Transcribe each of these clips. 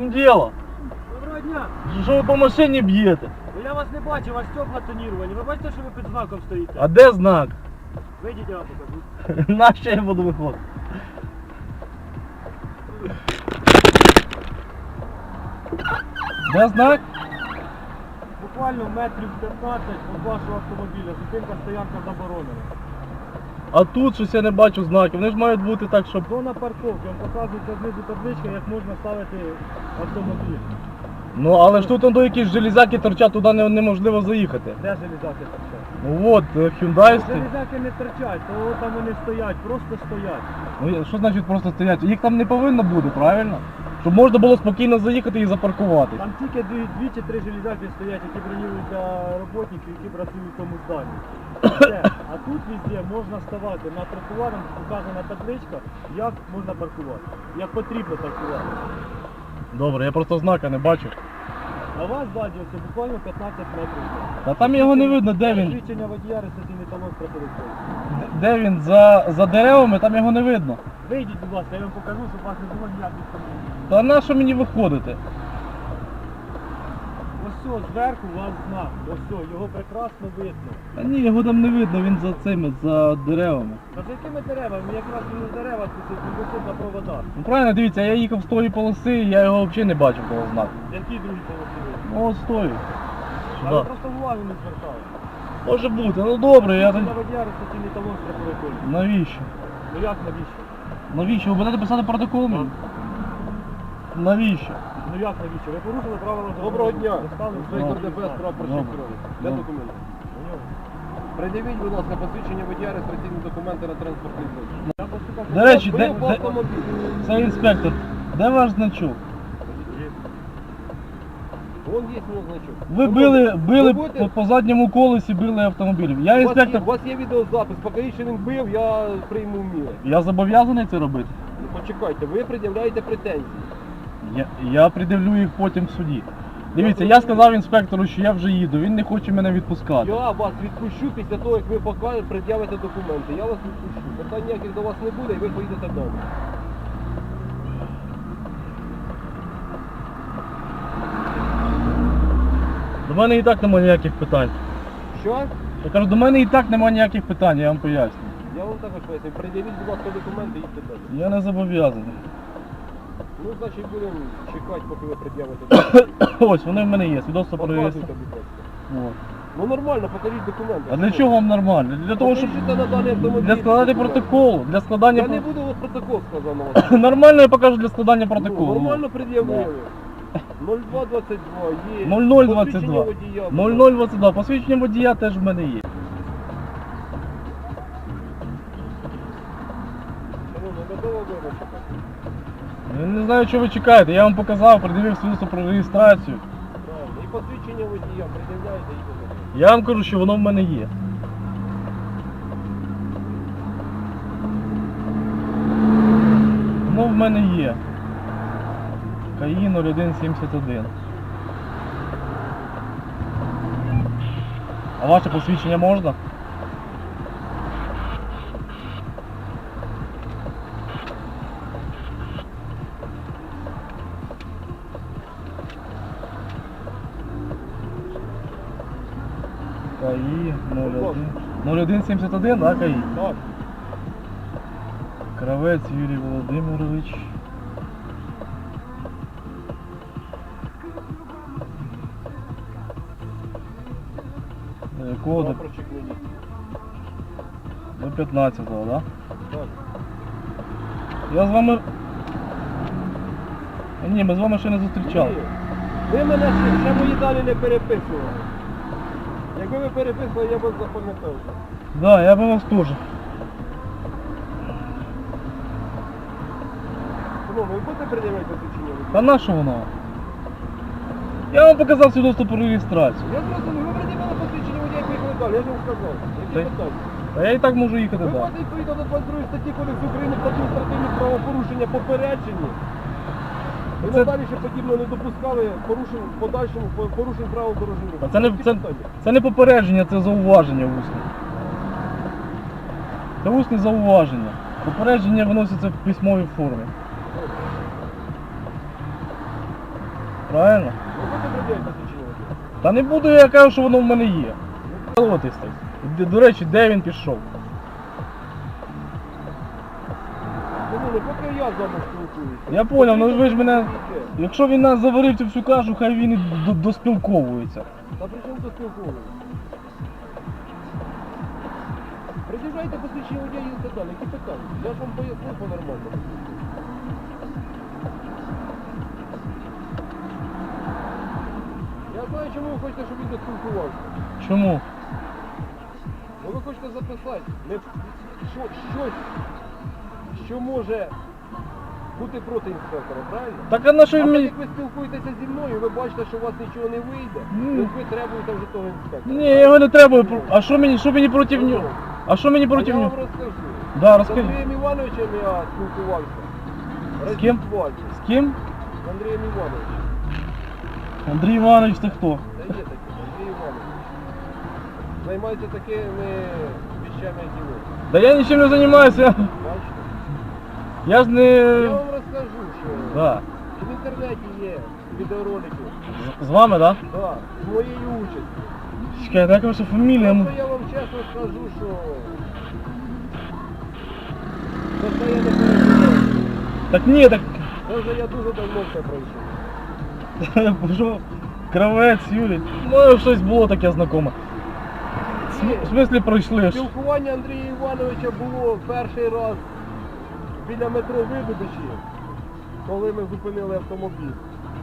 чому діло? Доброго дня! Що ви по машині б'єте? Ну я вас не бачу, у вас стекла тоніровані. Ви бачите, що ви під знаком стоїте? А де знак? Вийдіть, я вам покажу. На що я буду виходити? Де знак? Буквально метрів 15 від вашого автомобіля. Зупинка стоянка заборонена. А тут щось я не бачу знаків. Вони ж мають бути так, щоб. Зона парковки, вам показується знизу табличка, як можна ставити автомобіль. Ну але ж тут он до якісь железяки торчать, туди не- неможливо заїхати. Де железяки торчать? Ну от, е, Hyundai стоїть. Не торчать, то там вони стоять, просто стоять. Ну я- що значить просто стоять? Їх там не повинно бути, правильно? Щоб можна було спокійно заїхати і запаркувати. Там тільки дві, дві чи три железяки стоять, які бронюють для роботників, які працюють в тому зданні. А тут везде можна ставати на тротуарах, показана табличка, як можна паркувати, як потрібно паркувати. Добре, я просто знака не бачу. А вас ззаді ось буквально 15 метрів. Та там його не видно, де він. Свідчення водія реєстраційний талон страховиком. Де- він? За, за деревами, там його не видно. Вийдіть, будь ласка, я вам покажу, щоб вас не було ніяких проблем. Та на що мені виходити? Все, зверху у вас знак. Ось його прекрасно видно. Та ні, його там не видно, він за цими, за деревами. Та за якими деревами? Якраз він на дерева тут висить на проводах. Ну правильно, дивіться, я їхав з тої полоси, я його взагалі не бачив того знаку. Які другі полоси? Ну от стою. А ви просто увагу не звертали. Може бути, ну добре, я поліс. Навіщо? Ну як навіщо? Навіщо? Ви будете писати протокол? мені? Навіщо? Ну як навіщо? Ви порушили правила Доброго дня. в Інспектор. ДПС прапорщик Добре. крові. Де документи? Пред'явіть, будь ласка, посвідчення водія, реєстраційні документи на транспортний засіб. Я поступав До речі, де, в де, автомобілі. це інспектор. Де ваш значок? Вон є мій значок. Ви били, били ви будете- по, по задньому колесі, били автомобілем. Я У вас, є, інспектор. у вас є відеозапис, поки ще він бив, я прийму міри. Я зобов'язаний це робити. Ну, Почекайте, ви пред'являєте претензії. Я, я придивлю їх потім в суді. Дивіться, я сказав інспектору, що я вже їду, він не хоче мене відпускати. Я вас відпущу після того, як ви пока- пред'явите документи. Я вас відпущу. Питань ніяких до вас не буде і ви поїдете далі. До мене і так немає ніяких питань. Що? Я кажу, до мене і так немає ніяких питань, я вам поясню. Я вам також поясню. Пред'явіть, будь ласка, документи і їдьте далі. Я не зобов'язаний. Ну, значить, будемо чекати, поки ви пред'явите. Ось, вони в мене є, свідоцтво про Показуйте, будь ласка. От. Ну нормально, покажіть документи. А для чого вам нормально? Для того, щоб Покажіть на даний автомобіль для складання протоколу. Для складання Я не про- буду вас протокол сказано. Нормально я покажу для складання протоколу. Ну, нормально пред'явили. 0222 є. 0022. Посвідчення водія, 0022. Посвідчення водія теж в мене є. Шановний, готово вибачити? Я не знаю, що ви чекаєте. Я вам показав, придивив свідоцтво про реєстрацію. Правильно. І посвідчення водія пред'являєте і буде. Я вам кажу, що воно в мене є. Воно в мене є. КАІ 0171. А ваше посвідчення можна? КАІ 01. 0171, да, КАІ? Так. Кравець Юрій Володимирович. Е, Код Прапорщик міліції. до 15-го, да? Так. Я з вами. Е, Ні, ми з вами ще не зустрічали. Ви мене ще, мої дані не переписували. Якби ви переписували, я б вас запам'ятав. Да, я би вас теж. Шановний, ви будете пред'являти посвідчення? Та на що воно? Я вам показав свідоцтво про реєстрацію. Я зрозумів, ви пред'явили посвідчення водія, поїхали далі, я ж вам сказав. Та- Які питання? Та я і так можу їхати Ви далі. маєте відповідно до 22 статті Кодексу України про адміністративні правопорушення попереджені. І Це- надалі ще подібно не допускали порушень подальшому порушень правил дорожнього руху. Це не, це, це не попередження, це зауваження усне. Це усне зауваження. Попередження виноситься в письмовій формі. Правильно? Ну. Та не буду, я кажу, що воно в мене є. До речі, де він пішов? Шановний, поки я з вами спілкуюся. Я поняв, ну ви ж мене. Якщо він нас заварив цю всю кашу, хай він і до- доспілковується. Та при чому тут спілкування? Придіжайте посвідчення водія і так далі. Які питання? Я ж вам пояснив по-нормальному. Я знаю, чому ви хочете, щоб він доспілкувався. Чому? Ну ви хочете записати не що, щось, що може бути проти інспектора, правильно? Так а на що А так як ви спілкуєтеся зі мною, ви бачите, що у вас нічого не вийде, Ні. то ви требуєте вже того інспектора. Ні, я його не треба. А що мені, що мені проти нього? А що мені проти я вам нього? розкажу. Да, З розкажи. Андрієм Івановичем я спілкувався. З ким? З ким? З Андрієм Івановичем. Андрій Іванович, це хто? Та є Андрій Іванович. Займається такими вещами, як і ви. Да я нічим не займаюся. Бачите? Я ж не. Я вам розкажу, що Да. в інтернеті є відеоролики. З, з вами, так? Да, з моєю участю. Да? Чекайте, як ваша фамілія? Просто я вам чесно скажу, що це все я не переживаю. Так ні, так. Це вже я дуже давно все пройшов. Що? Кравець, Юрій. Ну, щось було таке знакоме. В смислі пройшли ж. Спілкування Андрія Івановича було перший раз біля метро Видобичі, коли ми зупинили автомобіль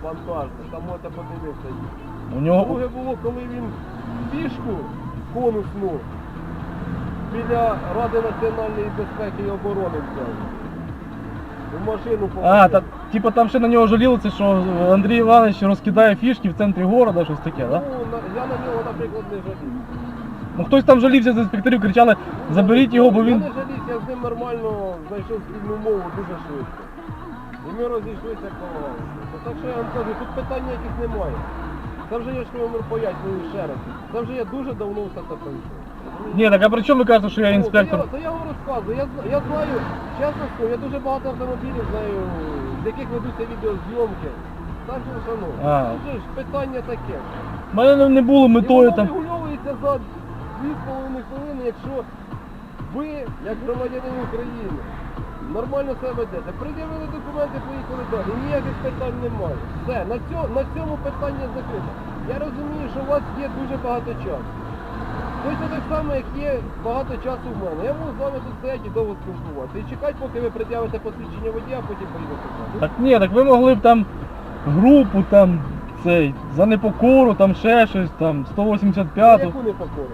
вантажний, там можете подивитися. У нього. Друге було, коли він пішку конусну біля Ради національної безпеки і оборони взяв. В машину А, та, типа там ще на нього жалілися, що Андрій Іванович розкидає фішки в центрі города, щось таке, так? Да? Ну, на- я на нього, наприклад, не жалів. Ну хтось там жалівся з інспекторів, кричали, заберіть його, бо Я він. не жалівся, я з ним нормально знайшов спільну мову дуже швидко. І ми розійшлися. То Так що я вам кажу, тут питань ніяких немає. Це вже я ж вам пояснюю ще раз. Це вже я дуже давно все це пройшов. Ні, так а при чому ви кажете, що я Ну, інспектор? То я, я вам розказую. Я, зна- я знаю, чесно скажу, я дуже багато автомобілів знаю, з яких ведуться відеозйомки. Так що, шановні, А. тут же ж питання таке. У мене не- не було І метою воно там. регульовується за 2,5 хвилини, якщо ви, як громадянин України, нормально себе ведете. Пред'явили документи, поїхали далі. Ніяких питань немає. Все, на цьому, на цьому питання закрите. Я розумію, що у вас є дуже багато часу. Точно так само, як є багато часу в мене. Я можу з вами тут стояти і довго спілкуватися. І чекати, поки ви пред'явите посвідчення водія, а потім поїдете. далі. Так ні, так ви могли б там групу там цей за непокору, там ще щось, там 185. яку непокору?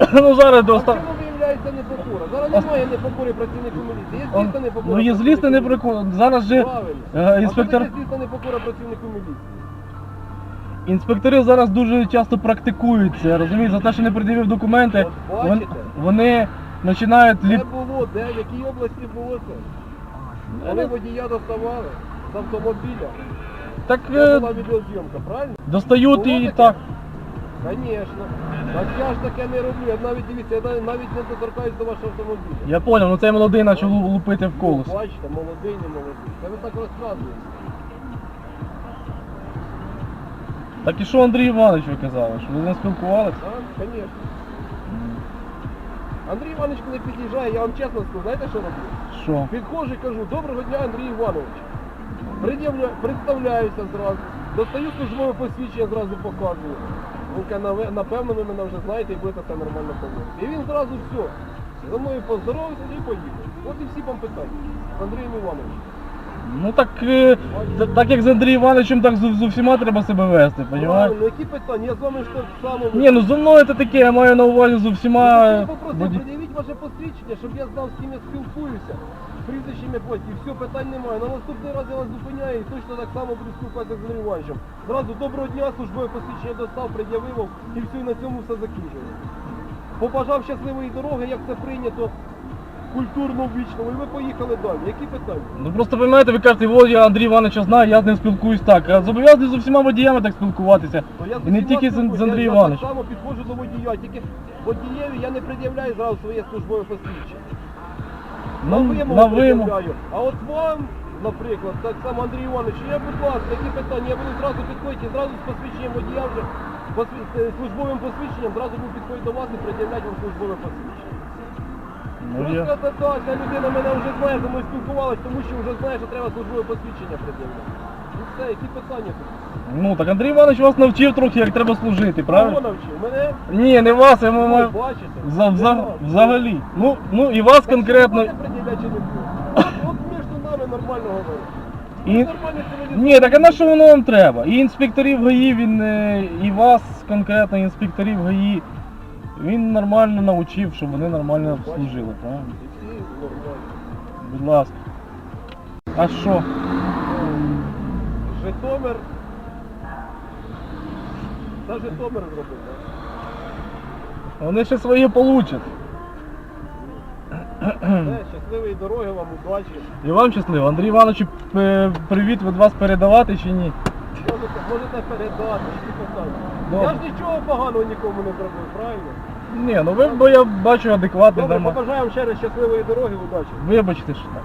Ну зараз до А в оста... виявляється непокора? Зараз немає непокори працівників міліції. Є злісна непокора. Ну є злісна неприкол. Зараз же Правильно. е, інспектор. А що таке злісна непокора працівнику міліції? Інспектори зараз дуже часто практикуються, розумієте, за те, що не пред'явив документи, От вон- бачите? вони починають Де ліп... було, де, в якій області було це? Коли водія доставали з автомобіля, Так це е, була відеозйомка, правильно? достають Було і таке? так. Звісно. Так я ж таке не роблю. Я навіть дивіться, я навіть- не доторкаюсь до вашого автомобіля. Я зрозумів, ну цей молодий почав лу- лупити в колесо. Бачите, молодий, не молодий. Це ви так розказуєте. Так і що Андрій Іванович ви казали, що ви з ним спілкувалися? Так, звісно. Андрій Іванович, коли під'їжджає, я вам чесно скажу, знаєте, що роблю? Що? Підходжу і кажу, доброго дня, Андрій Іванович. Пред'явля... Представляюся зразу, достаю службове посвідчення, зразу показую. Він каже, напевно, ви мене вже знаєте і будете все нормально поводити. І він зразу все. За мною поздоровався і поїхав. От і всі вам питання. З Андрієм Івановичем. Ну так, е, та- так як з Андрієм Івановичем, так з, з усіма треба себе вести, розумієте? Правильно, які питання? Я з вами ж так само. Ні, ну зо мною це таке, я маю на увазі з усіма. Я попросив, воді- пред'явіть ваше посвідчення, щоб я знав, з ким я спілкуюся. Прізвище ім'я по все, питань немає. На наступний раз я вас зупиняю і точно так само буду спілкуватися з Андрієм Івановичем. Зразу доброго дня, службове посвідчення достав, пред'явив і все, і на цьому все закінчилось. Побажав щасливої дороги, як це прийнято, культурно, вічно, і ви поїхали далі. Які питання? Ну просто ви ви кажете, от я Андрій Івановича знаю, я з ним спілкуюсь так. А зобов'язаний з усіма водіями так спілкуватися. То я І не усіма тільки з, спілкуюся, з Андрієм Я так Івановичем. само підходжу до водія, тільки водієві я не пред'являю зразу своє службове посвідчення. Ну, на на вимогу. А от вам наприклад, так само Андрій Іванович, я, будь ласка, які питання, я буду зразу підходити, зразу з посвідченням водія вже, посві- з службовим посвідченням, зразу буду підходити до вас і пред'являти вам службове посвідчення. Ну, я... Так, ця людина мене вже знає, зі мною спілкувалась, тому що вже знає, що треба службове посвідчення пред'являти. Ну все, які питання тут? Ну так Андрій Іванович вас навчив трохи, як треба служити, Кого правильно? навчив? Мене? Ні, не вас, я Ну, маю... бачите? За, вас. взагалі. Ну, ну і вас конкретно. От, між нами нормально говорить. І... Ні, так а на що воно вам треба? І інспекторів ГАІ, він, е, і вас конкретно, інспекторів ГАІ, він нормально навчив, щоб вони нормально служили, правильно? Будь ласка. А що? Житомир. Це Житомир зробив, так? Вони ще свої получать. Все, щасливої дороги вам, удачі. І вам щасливо. Андрій Іванович, е, привіт від вас передавати чи ні? Можете, можете передати, питання. Добре. Я ж нічого поганого нікому не зробив, правильно? Ні, ну ви, бо я бачу адекватний Добре, нормально. побажаємо ще раз щасливої дороги, удачі. Вибачте, що так.